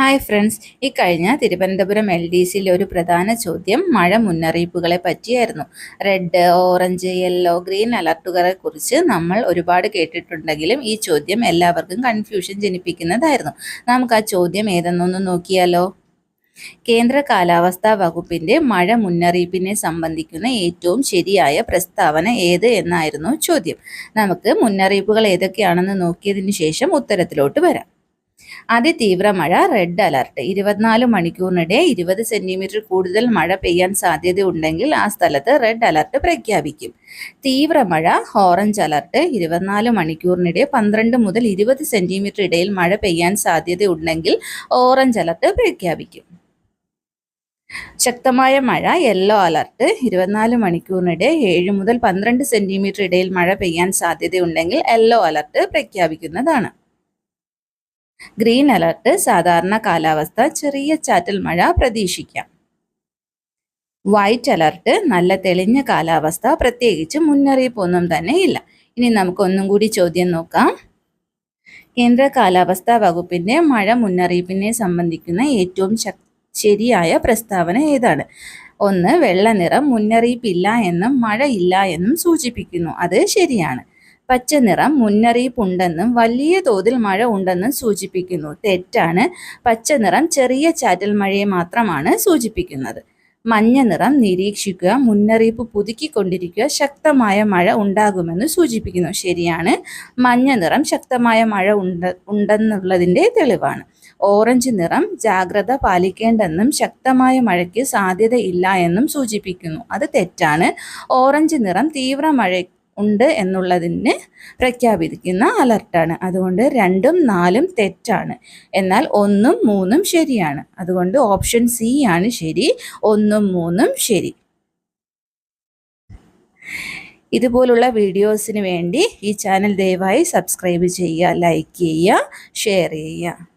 Hi friends ഈ കഴിഞ്ഞ Thiruvananthapuram L D സിയിലെ ഒരു പ്രധാന ചോദ്യം മഴ മുന്നറിയിപ്പുകളെ പറ്റിയായിരുന്നു. റെഡ് ഓറഞ്ച് യെല്ലോ ഗ്രീൻ അലർട്ടുകളെ കുറിച്ച് നമ്മൾ ഒരുപാട് കേട്ടിട്ടുണ്ടെങ്കിലും ഈ ചോദ്യം എല്ലാവർക്കും കൺഫ്യൂഷൻ ജനിപ്പിക്കുന്നതായിരുന്നു. നമുക്ക് ആ ചോദ്യം ഏതെന്നൊന്ന് നോക്കിയാലോ? കേന്ദ്ര കാലാവസ്ഥാ വകുപ്പിന്റെ മഴ മുന്നറിയിപ്പിനെ സംബന്ധിക്കുന്ന ഏറ്റവും ശരിയായ പ്രസ്താവന ഏത് എന്നായിരുന്നു ചോദ്യം. നമുക്ക് മുന്നറിയിപ്പുകൾ ഏതൊക്കെയാണെന്ന് നോക്കിയതിനു ശേഷം ഉത്തരത്തിലോട്ട് വരാം. അതിതീവ്ര മഴ റെഡ് അലർട്ട് ഇരുപത്തിനാല് മണിക്കൂറിനിടെ ഇരുപത് സെന്റിമീറ്റർ കൂടുതൽ മഴ പെയ്യാൻ സാധ്യതയുണ്ടെങ്കിൽ ആ സ്ഥലത്ത് റെഡ് അലർട്ട് പ്രഖ്യാപിക്കും. തീവ്ര മഴ ഓറഞ്ച് അലർട്ട് ഇരുപത്തിനാല് മണിക്കൂറിനിടെ പന്ത്രണ്ട് മുതൽ ഇരുപത് സെന്റിമീറ്റർ ഇടയിൽ മഴ പെയ്യാൻ സാധ്യതയുണ്ടെങ്കിൽ ഓറഞ്ച് അലർട്ട് പ്രഖ്യാപിക്കും. ശക്തമായ മഴ യെല്ലോ അലർട്ട് ഇരുപത്തിനാല് മണിക്കൂറിനിടെ ഏഴ് മുതൽ പന്ത്രണ്ട് സെന്റിമീറ്റർ ഇടയിൽ മഴ പെയ്യാൻ സാധ്യതയുണ്ടെങ്കിൽ യെല്ലോ അലർട്ട് പ്രഖ്യാപിക്കുന്നതാണ്. ഗ്രീൻ അലർട്ട് സാധാരണ കാലാവസ്ഥ ചെറിയ ചാറ്റൽ മഴ പ്രതീക്ഷിക്കാം. വൈറ്റ് അലർട്ട് നല്ല തെളിഞ്ഞ കാലാവസ്ഥ പ്രത്യേകിച്ച് മുന്നറിയിപ്പൊന്നും തന്നെ ഇല്ല. ഇനി നമുക്ക് ഒന്നും കൂടി ചോദ്യം നോക്കാം. കേന്ദ്ര കാലാവസ്ഥാ വകുപ്പിന്റെ മഴ മുന്നറിയിപ്പിനെ സംബന്ധിക്കുന്ന ഏറ്റവും ശരിയായ പ്രസ്താവന ഏതാണ്? ഒന്ന് വെള്ള നിറം മുന്നറിയിപ്പില്ല എന്നും മഴ ഇല്ല എന്നും സൂചിപ്പിക്കുന്നു. അത് ശരിയാണ്. പച്ച നിറം മുന്നറിയിപ്പുണ്ടെന്നും വലിയ തോതിൽ മഴ ഉണ്ടെന്നും സൂചിപ്പിക്കുന്നു. തെറ്റാണ്. പച്ച നിറം ചെറിയ ചാറ്റൽ മഴയെ മാത്രമാണ് സൂചിപ്പിക്കുന്നത്. മഞ്ഞ നിറം നിരീക്ഷിക്കുക മുന്നറിയിപ്പ് പുതുക്കിക്കൊണ്ടിരിക്കുക ശക്തമായ മഴ ഉണ്ടാകുമെന്ന് സൂചിപ്പിക്കുന്നു. ശരിയാണ്. മഞ്ഞ നിറം ശക്തമായ മഴ ഉണ്ട് ഉണ്ടെന്നുള്ളതിന്റെ തെളിവാണ്. ഓറഞ്ച് നിറം ജാഗ്രത പാലിക്കേണ്ടെന്നും ശക്തമായ മഴയ്ക്ക് സാധ്യതയില്ല എന്നും സൂചിപ്പിക്കുന്നു. അത് തെറ്റാണ്. ഓറഞ്ച് നിറം തീവ്ര മഴ ഉണ്ട് എന്നുള്ളതിന് പ്രഖ്യാപിക്കുന്ന അലർട്ടാണ്. അതുകൊണ്ട് രണ്ടും നാലും തെറ്റാണ്. എന്നാൽ ഒന്നും മൂന്നും ശരിയാണ്. അതുകൊണ്ട് ഓപ്ഷൻ സി ആണ് ശരി ഒന്നും മൂന്നും ശരി. ഇതുപോലുള്ള വീഡിയോസിന് വേണ്ടി ഈ ചാനൽ ദയവായി സബ്സ്ക്രൈബ് ചെയ്യുക ലൈക്ക് ചെയ്യുക ഷെയർ ചെയ്യുക.